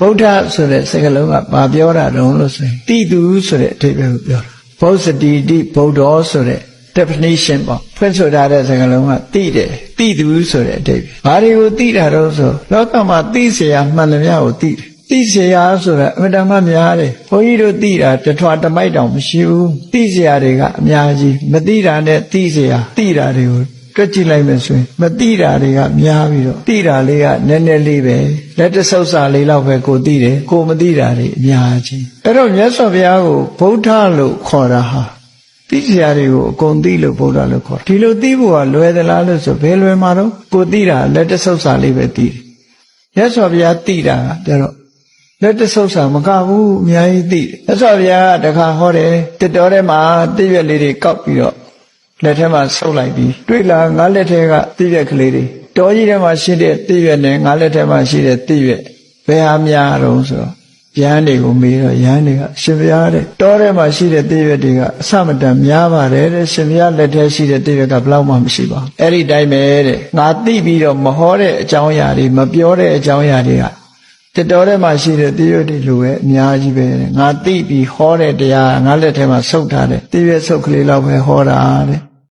ဗုဒ္ဓဆိုတဲ့စကားလုံးကဘာပြောတာတုံးလို့ဆိုရင်တိတူဆိုတဲ့အဓိပ္ပာယ်ကိုပြောတာဘုဇ္ဇတိတိဗုဒ္ဓောဆိုတဲ့ definition ပေါ့ဖွင့်ဆိုထားတဲ့စကားလုံးကတိတယ်တိတူဆိုတဲ့အဓိပ္ပာယ်ဘာတွေကိုတိတာတော့ဆိုလောကမှာတိเสียမှန်သမျှကိုတိတယ်တိเสียဆိုတာအမြဲတမ်းများတယ်ဘုန်းကြီးတို့တိတာတထွာတမိုက်တောင်မရှိဘူးတိเสียတွေကအများကြီးမတိတာနဲ့တိเสียတိတာတွေကို တွက်ကြည့်လိုက်မယ်ဆိုရင်မတိတာတွေကများပြီးတော့တိတာလေးကနည်းနည်းလေးပဲလက်တဆုပ်စာလေးလောက်ပဲကိုတိတယ်ကိုမတိတာတွေအများကြီးအဲ့တော့မြတ်စွာဘုရားကိုဗုဒ္ဓလို့ခေါ်တာဟာတိစရာတွေကိုအကုန်သိလို့ဗုဒ္ဓလို့ခေါ်တယ်ဒီလိုသိဖို့ကလွယ်သလားလို့ဆိုဘယ်လွယ်မှာတော့ကိုသိတာလက်တဆုပ်စာလေးပဲသိတယ်မြတ်စွာဘုရားသိတာကကြတော့လက်တဆုပ်စာမကဘူးအများကြီးသိတယ်မြတ်စွာဘုရားကတခါဟောတယ်တစ်တော်ထဲမှာတိရွက်လေးတွေကောက်ပြီးတော့ လက်ထဲမှာဆုပ်လိုက်ပြီးတွေ့လားငါလက်ထဲကတိရွက်ကလေးတွေတော်ကြီးထဲမှာရှိတဲ့တိရွက်နဲ့ငါလက်ထဲမှာရှိတဲ့တိရွက်ဘယ်ဟာများတော့ဆိုတော့ရဟန်းတွေကိုမေးတော့ရဟန်းတွေကရှင်ဘုရားတဲ့တောထဲမှာရှိတဲ့တိရွက်တွေကအစမတန်များပါတယ်တဲ့ရှင်ဘုရားလက်ထဲရှိတဲ့တိရွက်ကဘယ်လောက်မှမရှိပါဘူးအဲ့ဒီတိုင်းပဲတဲ့ငါသိပြီးတော့မဟောတဲ့အကြောင်းအရာတွေမပြောတဲ့အကြောင်းအရာတွေကတတော်ထဲမှာရှိတဲ့တိရွက်တွေလိုပဲအများကြီးပဲတဲ့ငါသိပြီးဟောတဲ့တရားငါလက်ထဲမှာဆုပ်ထားတဲ့တိရွက်ဆုပ်ကလေးလောက်ပဲဟောတာတဲ့